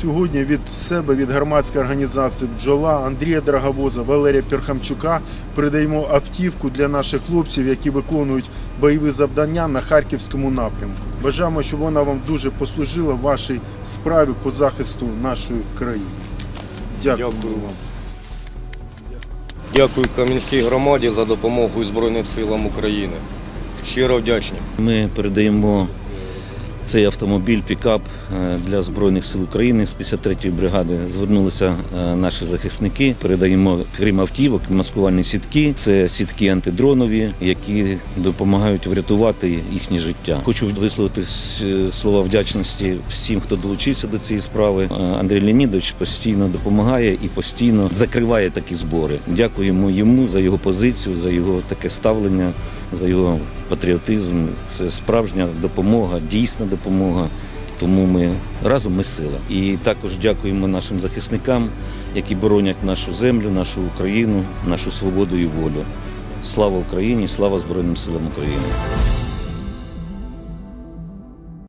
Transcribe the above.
Сьогодні від себе, від громадської організації Бджола Андрія Драговоза, Валерія Перхамчука передаємо автівку для наших хлопців, які виконують бойові завдання на харківському напрямку. Бажаємо, щоб вона вам дуже послужила в вашій справі по захисту нашої країни. Дякую, Дякую. вам. Дякую Кам'янській громаді за допомогу Збройним силам України. Щиро вдячні. Ми передаємо цей автомобіль, пікап е, для Збройних сил України з 53-ї бригади. Звернулися е, наші захисники. Передаємо, крім автівок, маскувальні сітки. Це сітки антидронові, які допомагають врятувати їхнє життя. Хочу висловити слова вдячності всім, хто долучився до цієї справи. Е, Андрій Леонідович постійно допомагає і постійно закриває такі збори. Дякуємо йому за його позицію, за його таке ставлення, за його патріотизм. Це справжня допомога, дійсна допомога. Тому ми разом ми сила. І також дякуємо нашим захисникам, які боронять нашу землю, нашу Україну, нашу свободу і волю. Слава Україні! Слава Збройним силам України!